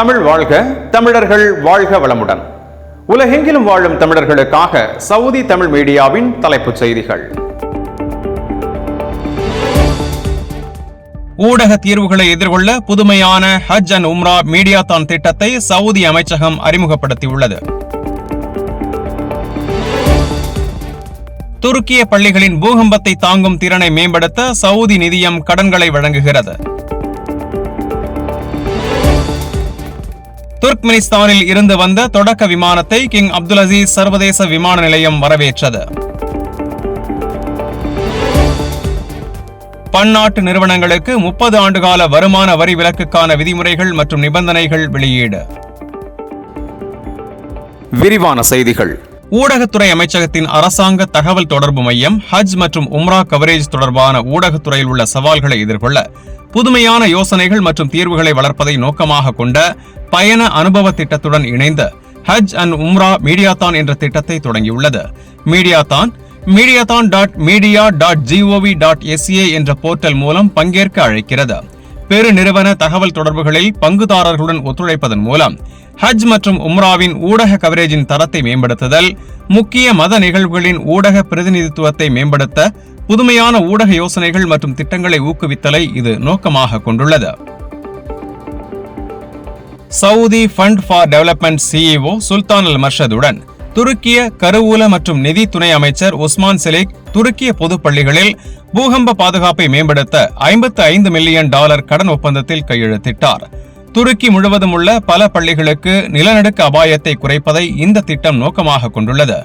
தமிழ் வாழ்க தமிழர்கள் வாழ்க வளமுடன். உலகெங்கிலும் வாழும் தமிழர்களுக்காக சவுதி தமிழ் மீடியாவின் தலைப்புச் செய்திகள். ஊடக தீர்வுகளை எதிர்கொள்ள புதுமையான ஹஜ் அண்ட் உம்ரா மீடியாத்தான் திட்டத்தை சவுதி அமைச்சகம் அறிமுகப்படுத்தியுள்ளது. துருக்கிய பள்ளிகளின் பூகம்பத்தை தாங்கும் திறனை மேம்படுத்த சவுதி நிதியம் கடன்களை வழங்குகிறது. துர்க்மெனிஸ்தானில் இருந்து வந்த தொடக்க விமானத்தை கிங் அப்துல் அசீஸ் சர்வதேச விமான நிலையம் வரவேற்றது. பன்னாட்டு நிறுவனங்களுக்கு முப்பது ஆண்டுகால வருமான வரி விலக்குக்கான விதிமுறைகள் மற்றும் நிபந்தனைகள் வெளியீடு. விரிவான செய்திகள். ஊடகத்துறை அமைச்சகத்தின் அரசாங்க தகவல் தொடர்பு மையம் ஹஜ் மற்றும் உம்ரா கவரேஜ் தொடர்பான ஊடகத்துறையில் உள்ள சவால்களை எதிர்கொள்ள புதுமையான யோசனைகள் மற்றும் தீர்வுகளை வளர்ப்பதை நோக்கமாக கொண்ட பயண அனுபவ திட்டத்துடன் இணைந்து ஹஜ் அண்ட் உம்ரா மீடியாதான் என்ற திட்டத்தை தொடங்கியுள்ளது. Mediathon mediathon dot media dot G O V dot S A என்ற போர்ட்டல் மூலம் பங்கேற்க அழைக்கிறது. பெருநிறுவன தகவல் தொடர்புகளில் பங்குதாரர்களுடன் ஒத்துழைப்பதன் மூலம் ஹஜ் மற்றும் உம்ராவின் ஊடக கவரேஜின் தரத்தை மேம்படுத்துதல் முக்கிய மத நிகழ்வுகளின் ஊடக பிரதிநிதித்துவத்தை மேம்படுத்த புதுமையான ஊடக யோசனைகள் மற்றும் திட்டங்களை ஊக்குவித்தலை இது நோக்கமாக கொண்டுள்ளது. Saudi fund for development CEO Sultan Al மர்ஷதுடன் துருக்கிய கருவூல மற்றும் நிதி துணை அமைச்சர் உஸ்மான் செலிக் துருக்கிய பொதுப்பள்ளிகளில் பூகம்ப பாதுகாப்பை மேம்படுத்த ஐம்பத்து ஐந்து மில்லியன் டாலர் கடன் ஒப்பந்தத்தில் கையெழுத்திட்டார். துருக்கி முழுவதும் உள்ள பல பள்ளிகளுக்கு நிலநடுக்க அபாயத்தை குறைப்பதை இந்த திட்டம் நோக்கமாக கொண்டுள்ளது.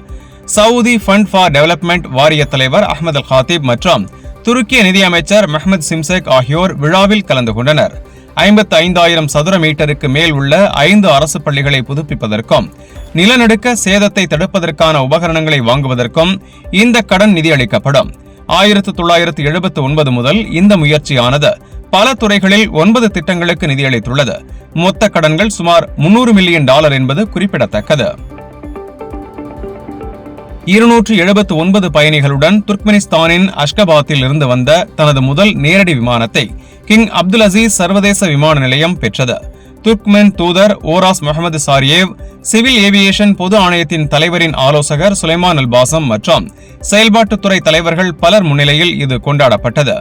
சவுதி ஃபண்ட் ஃபார் டெவலப்மெண்ட் வாரிய தலைவர் அஹ்மது அல் ஹாத்திப் மற்றும் துருக்கிய நிதியமைச்சர் மெஹமத் சிம்சேக் ஆகியோர் விழாவில் கலந்து கொண்டனர். ஐம்பத்து ஐந்தாயிரம் சதுர மீட்டருக்கு மேல் உள்ள ஐந்து அரசு பள்ளிகளை புதுப்பிப்பதற்கும் நிலநடுக்க சேதத்தை தடுப்பதற்கான உபகரணங்களை வாங்குவதற்கும் இந்த கடன் நிதியளிக்கப்படும். ஆயிரத்து தொள்ளாயிரத்து எழுபத்து ஒன்பது முதல் இந்த முயற்சியானது பல துறைகளில் ஒன்பது திட்டங்களுக்கு நிதியளித்துள்ளது. மொத்த கடன்கள் சுமார் முன்னூறு மில்லியன் டாலர் என்பது குறிப்பிடத்தக்கது. இருநூற்று எழுபத்து ஒன்பது பயணிகளுடன் துர்க்மெனிஸ்தானின் அஷ்கபாத்தில் இருந்து வந்த தனது முதல் நேரடி விமானத்தை கிங் அப்துல் அசீஸ் சர்வதேச விமான நிலையம் பெற்றது. துர்க்மென் தூதர் Oraz Muhammad Charyev civil aviation பொது ஆணையத்தின் தலைவரின் ஆலோசகர் சுலைமான் அல்பாசம் மற்றும் செயல்பாட்டுத்துறை தலைவர்கள் பலர் முன்னிலையில் இது கொண்டாடப்பட்டது.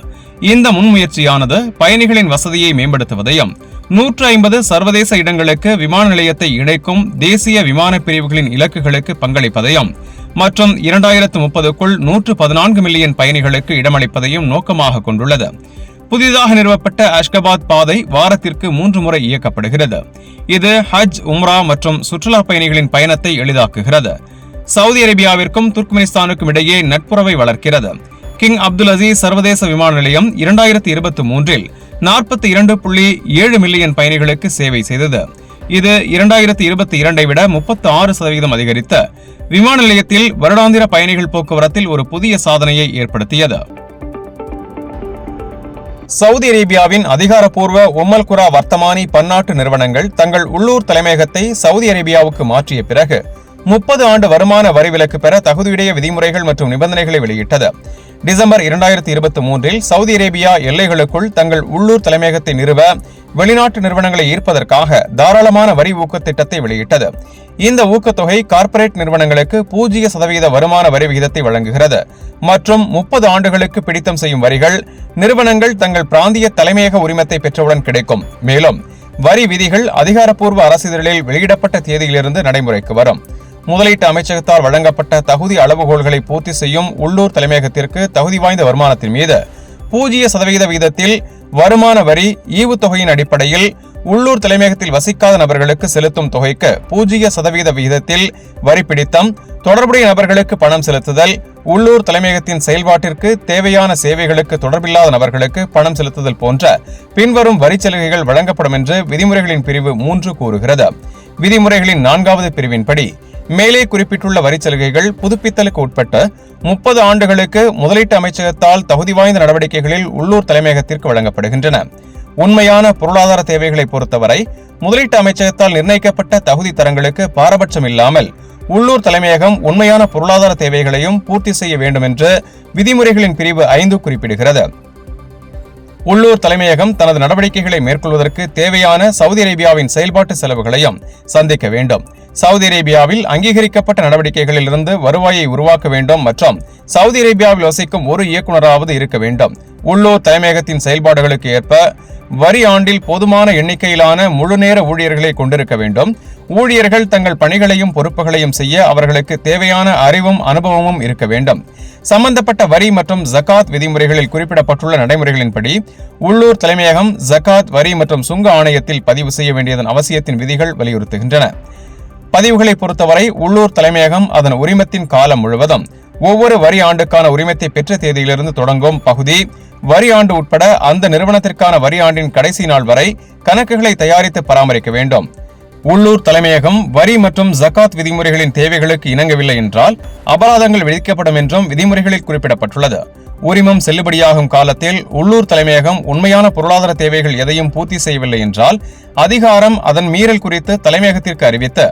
இந்த முன்முயற்சியானது பயணிகளின் வசதியை மேம்படுத்துவதையும் நூற்று ஐம்பது சர்வதேச இடங்களுக்கு விமான நிலையத்தை இணைக்கும் தேசிய விமான பிரிவுகளின் இலக்குகளுக்கு பங்களிப்பதையும் மற்றும் இரண்டாயிரத்து முப்பதுக்குள் நூற்று பதினான்கு மில்லியன் பயணிகளுக்கு இடமளிப்பதையும் நோக்கமாக கொண்டுள்ளது. புதிதாக நிறுவப்பட்ட அஷ்கபாத் பாதை வாரத்திற்கு மூன்று முறை இயக்கப்படுகிறது. இது ஹஜ் உம்ரா மற்றும் சுற்றுலா பயணிகளின் பயணத்தை எளிதாக்குகிறது. சவுதி அரேபியாவிற்கும் துர்க்மெனிஸ்தானுக்கும் இடையே நட்புறவை வளர்க்கிறது. கிங் அப்துல் அசீஸ் சர்வதேச விமான நிலையம் இரண்டாயிரத்தி இருபத்தி மூன்றில் நாற்பத்தி இரண்டு புள்ளி ஏழு மில்லியன் பயணிகளுக்கு சேவை செய்தது. இது இரண்டாயிரத்தி இருபத்தி இரண்டை விட முப்பத்தி ஆறு சதவீதம் அதிகரித்த விமான நிலையத்தில் வருடாந்திர பயணிகள் போக்குவரத்தில் ஒரு புதிய சாதனையை ஏற்படுத்தியது. சவுதி அரேபியாவின் அதிகாரப்பூர்வ உம்மல்குரா வர்த்தமானி பன்னாட்டு நிறுவனங்கள் தங்கள் உள்ளூர் தலைமையகத்தை சவுதி அரேபியாவுக்கு மாற்றிய பிறகு முப்பது ஆண்டு வருமான வரி விலக்கு பெற தகுதியுடைய விதிமுறைகள் மற்றும் நிபந்தனைகளை வெளியிட்டது. டிசம்பர் இரண்டாயிரத்தி இருபத்தி மூன்றில் சவுதி அரேபியா எல்லைகளுக்குள் தங்கள் உள்ளூர் தலைமையகத்தை நிறுவ வெளிநாட்டு நிறுவனங்களை ஈர்ப்பதற்காக தாராளமான வரி ஊக்க திட்டத்தை வெளியிட்டது. இந்த ஊக்கத்தொகை கார்ப்பரேட் நிறுவனங்களுக்கு பூஜ்ஜிய சதவீத வருமான வரி விகிதத்தை வழங்குகிறது. மற்றும் முப்பது ஆண்டுகளுக்கு பிடித்தம் செய்யும் வரிகள் நிறுவனங்கள் தங்கள் பிராந்திய தலைமையக உரிமத்தை பெற்றவுடன் கிடைக்கும். மேலும் வரி விதிகள் அதிகாரப்பூர்வ அரசிதழில் வெளியிடப்பட்ட தேதியிலிருந்து நடைமுறைக்கு வரும். முதலீட்டு அமைச்சகத்தால் வழங்கப்பட்ட தகுதி அளவுகோல்களை பூர்த்தி செய்யும் உள்ளூர் தலைமையகத்திற்கு தகுதி வாய்ந்த வருமானத்தின் மீது பூஜ்ஜிய சதவிகித விகிதத்தில் வருமான வரி ஈவுத்தொகையின் அடிப்படையில் உள்ளூர் தலைமையகத்தில் வசிக்காத நபர்களுக்கு செலுத்தும் தொகைக்கு பூஜ்ஜிய சதவீத விகிதத்தில் வரி பிடித்தம் தொடர்புடைய நபர்களுக்கு பணம் செலுத்துதல் உள்ளூர் தலைமையகத்தின் செயல்பாட்டிற்கு தேவையான சேவைகளுக்கு தொடர்பில்லாத நபர்களுக்கு பணம் செலுத்துதல் போன்ற பின்வரும் வரி சலுகைகள் வழங்கப்படும் என்று விதிமுறைகளின் பிரிவு மூன்று கூறுகிறது. விதிமுறைகளின் நான்காவது பிரிவின்படி மேலே குறிப்பிட்டுள்ள வரி சலுகைகள் புதுப்பித்தலுக்கு உட்பட்ட முப்பது ஆண்டுகளுக்கு முதலீட்டு அமைச்சகத்தால் தகுதி வாய்ந்த நடவடிக்கைகளில் உள்ளூர் தலைமையகத்திற்கு வழங்கப்படுகின்றன. உண்மையான பொருளாதார தேவைகளை பொறுத்தவரை முதலீட்டு அமைச்சகத்தால் நிர்ணயிக்கப்பட்ட தகுதி தரங்களுக்கு பாரபட்சம் இல்லாமல் உள்ளூர் தலைமையகம் உண்மையான பொருளாதார தேவைகளையும் பூர்த்தி செய்ய வேண்டும் என்று விதிமுறைகளின் பிரிவு ஐந்து குறிப்பிடுகிறது. உள்ளூர் தலைமையகம் தனது நடவடிக்கைகளை மேற்கொள்வதற்கு தேவையான சவுதி அரேபியாவின் செயல்பாட்டு செலவுகளையும் சந்திக்க வேண்டும். சவுதி அரேபியாவில் அங்கீகரிக்கப்பட்ட நடவடிக்கைகளிலிருந்து வருவாயை உருவாக்க வேண்டும் மற்றும் சவுதி அரேபியாவில் வசிக்கும் ஒரு இயக்குநராவது இருக்க வேண்டும். உள்ளூர் தலைமையகத்தின் செயல்பாடுகளுக்கு ஏற்ப வரி ஆண்டில் போதுமான எண்ணிக்கையிலான முழுநேர ஊழியர்களை கொண்டிருக்க வேண்டும். ஊழியர்கள் தங்கள் பணிகளையும் பொறுப்புகளையும் செய்ய அவர்களுக்கு தேவையான அறிவும் அனுபவமும் இருக்க வேண்டும். சம்பந்தப்பட்ட வரி மற்றும் ஜக்காத் விதிமுறைகளில் குறிப்பிடப்பட்டுள்ள நடைமுறைகளின்படி உள்ளூர் தலைமையகம் ஜகாத் வரி மற்றும் சுங்க ஆணையத்தில் பதிவு செய்ய வேண்டியதன் அவசியத்தின் விதிகள் வலியுறுத்துகின்றன. பதிவுகளை பொறுத்தவரை உள்ளூர் தலைமையகம் அதன் உரிமத்தின் காலம் முழுவதும் ஒவ்வொரு வரி ஆண்டுக்கான உரிமத்தை பெற்ற தேதியிலிருந்து தொடங்கும் பகுதி வரி ஆண்டு உட்பட அந்த நிறுவனத்திற்கான வரி ஆண்டின் கடைசி நாள் வரை கணக்குகளை தயாரித்து பராமரிக்க வேண்டும். உள்ளூர் தலைமையகம் வரி மற்றும் ஜக்காத் விதிமுறைகளின் தேவைகளுக்கு இணங்கவில்லை என்றால் அபராதங்கள் விதிக்கப்படும் என்றும் விதிமுறைகளில் குறிப்பிடப்பட்டுள்ளது. உரிமம் செல்லுபடியாகும் காலத்தில் உள்ளூர் தலைமையகம் உண்மையான பொருளாதார தேவைகள் எதையும் பூர்த்தி செய்யவில்லை என்றால் அதிகாரம் அதன் மீறல் குறித்து தலைமையகத்திற்கு அறிவித்து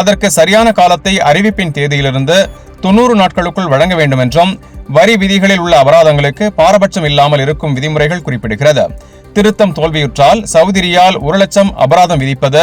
அதற்கு சரியான காலத்தை அறிவிப்பின் தேதியிலிருந்து தொன்னூறு நாட்களுக்குள் வழங்க வேண்டும் என்றும் வரி விதிகளில் உள்ள அபராதங்களுக்கு பாரபட்சம் இல்லாமல் இருக்கும் விதிமுறைகள் குறிப்பிடுகிறது. திருத்தம் தோல்வியுற்றால் சவுதிரியால் ஒரு லட்சம் அபராதம் விதிப்பது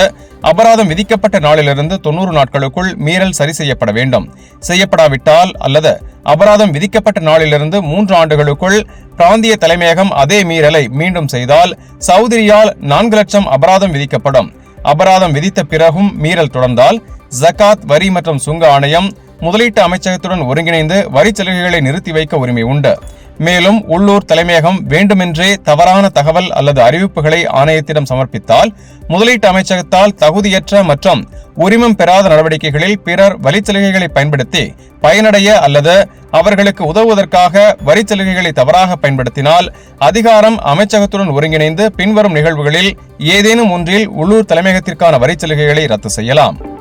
அபராதம் விதிக்கப்பட்ட நாளிலிருந்து தொன்னூறு நாட்களுக்குள் மீறல் சரி செய்யப்பட வேண்டும். செய்யப்படாவிட்டால் அல்லது அபராதம் விதிக்கப்பட்ட நாளிலிருந்து மூன்று ஆண்டுகளுக்குள் பிராந்திய தலைமையகம் அதே மீறலை மீண்டும் செய்தால் சவுதிரியால் நான்கு லட்சம் அபராதம் விதிக்கப்படும். அபராதம் விதித்த பிறகும் மீறல் தொடர்ந்தால் ஜகாத் வரி மற்றும் சுங்க ஆணையம் முதலீட்டு அமைச்சகத்துடன் ஒருங்கிணைந்து வரி சலுகைகளை நிறுத்தி வைக்க உரிமை உண்டு. மேலும் உள்ளூர் தலைமையகம் வேண்டுமென்றே தவறான தகவல் அல்லது அறிவிப்புகளை ஆணையத்திடம் சமர்ப்பித்தால் முதலீட்டு அமைச்சகத்தால் தகுதியற்ற மற்றும் உரிமம் பெறாத நடவடிக்கைகளில் பிறர் வரிச்சலுகைகளை பயன்படுத்தி பயனடைய அல்லது அவர்களுக்கு உதவுவதற்காக வரிச்சலுகைகளை தவறாக பயன்படுத்தினால் அதிகாரம் அமைச்சகத்துடன் ஒருங்கிணைந்து பின்வரும் நிகழ்வுகளில் ஏதேனும் ஒன்றில் உள்ளூர் தலைமையகத்திற்கான வரிச்சலுகைகளை ரத்து செய்யலாம்.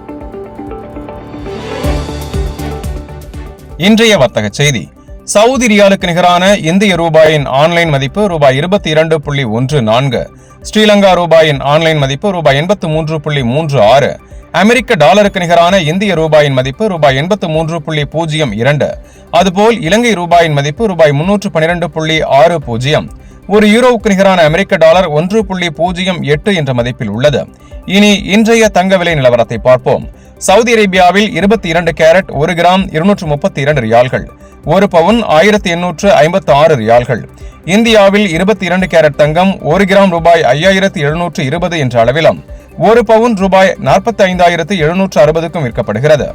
இன்றைய வர்த்தக செய்தி. சவுதி ரியாலுக்கு நிகரான இந்திய ரூபாயின் ஆன்லைன் மதிப்பு ரூபாய் இருபத்தி இரண்டு புள்ளி ஒன்று நான்கு ஸ்ரீலங்கா ரூபாயின் ஆன்லைன் மதிப்பு ரூபாய் எண்பத்து மூன்று புள்ளி மூன்று ஆறு அமெரிக்க டாலருக்கு நிகரான இந்திய ரூபாயின் மதிப்பு ரூபாய் எண்பத்து மூன்று புள்ளி பூஜ்ஜியம் இரண்டு அதுபோல் இலங்கை ரூபாயின் மதிப்பு ரூபாய் முன்னூற்று பனிரெண்டு புள்ளி ஆறு பூஜ்ஜியம் ஒரு யூரோவுக்கு நிகரான அமெரிக்க டாலர் ஒன்று புள்ளி பூஜ்ஜியம் எட்டு என்ற மதிப்பில் உள்ளது. இனி இன்றைய தங்க விலை நிலவரத்தை பார்ப்போம். சவுதி அரேபியாவில் இருபத்தி இரண்டு கேரட் ஒரு கிராம் இருநூற்று முப்பத்தி இரண்டு ரியால்கள் ஒரு பவுன் ஆயிரத்தி எண்ணூற்று ஐம்பத்தி ஆறு ரியால்கள். இந்தியாவில் இருபத்தி இரண்டு கேரட் தங்கம் ஒரு கிராம் ரூபாய் ஐயாயிரத்தி எழுநூற்று இருபது என்ற அளவிலும் ஒரு பவுன் ரூபாய் நாற்பத்தி ஐந்தாயிரத்து எழுநூற்று அறுபதுக்கும் விற்கப்படுகிறது.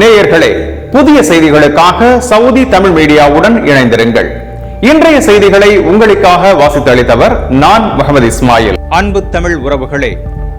நேயர்களே புதிய செய்திகளுக்காக சவுதி தமிழ் மீடியாவுடன் இணைந்திருங்கள். இன்றைய செய்திகளை உங்களுக்காக வாசித்து அளித்தவர் நான் முகமது இஸ்மாயில். அன்பு தமிழ் உறவுகளே